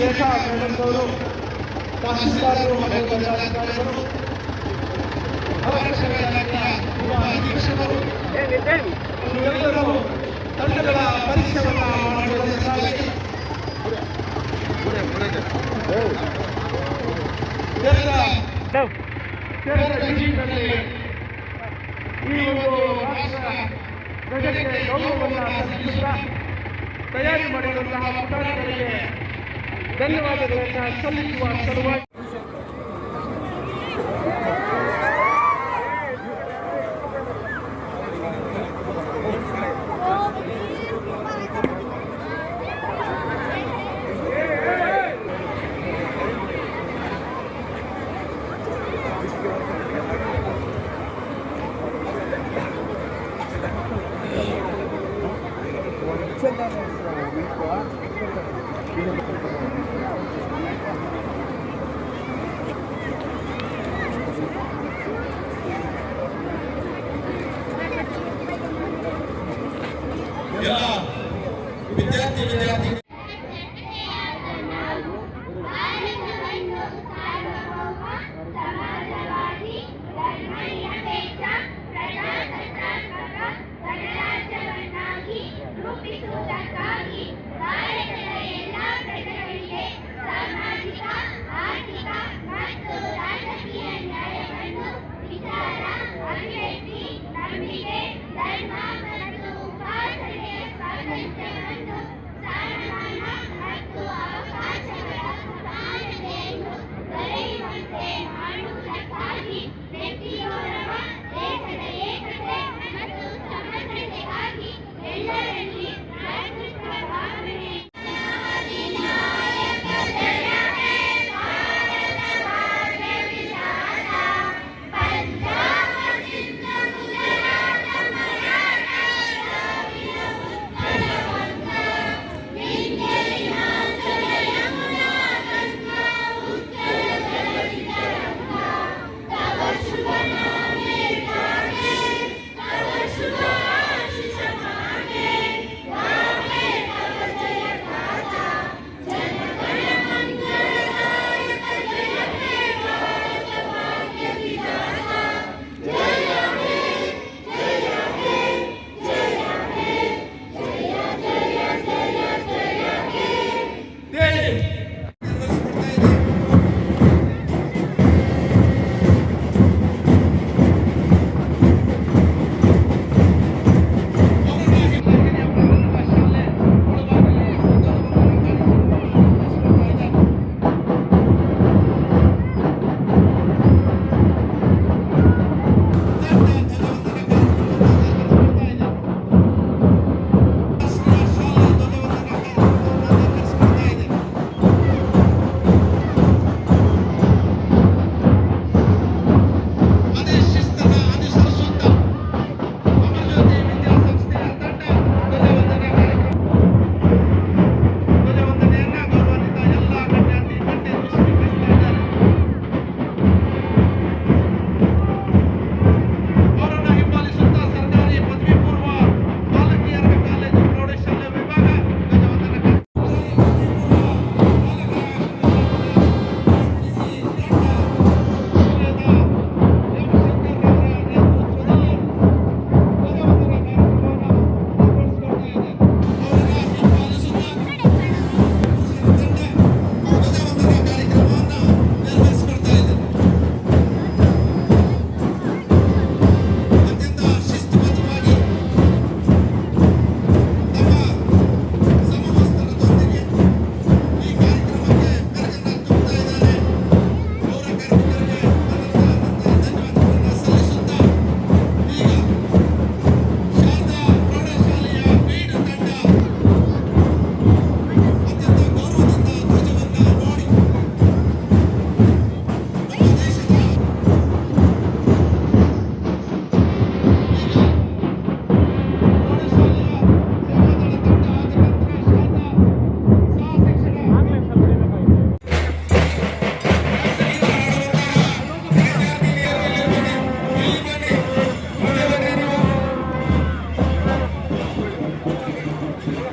ರೇಖಾ madam ಅವರು ದಂಡಾಧಿಕಾರಿಗಳು ಆರಕ್ಷಕ ಇಲಾಖೆಯ ಯುವ ಅಧೀಕ್ಷಕರು ಇವರೆಲ್ಲರೂ ತಂಡಗಳ ಈ ಒಂದು ಗೌರವವನ್ನು ಸಲ್ಲಿಸುತ್ತಾ ತಯಾರಿ ಮಾಡಿರುವಂತಹ ಪುಟಾಣಿಗಳಿಗೆ ಧನ್ಯವಾದಗಳನ್ನು ಸಲ್ಲಿಸುವ ಸಲುವಾಗಿ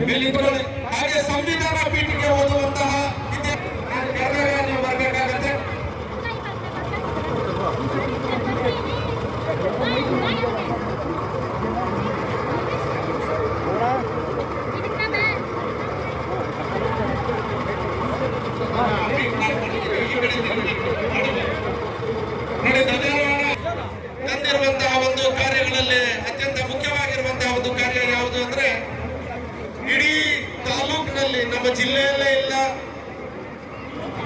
ಮೇಲಿಂಗ್ ಹಾಗೆ ಸಂವಿಧಾನ ಪೀಠಕ್ಕೆ ಓದುವಂತಹ ನಮ್ಮ ಜಿಲ್ಲೆಯಲ್ಲೇ ಇಲ್ಲ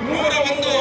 ನೂರ ಒಂದು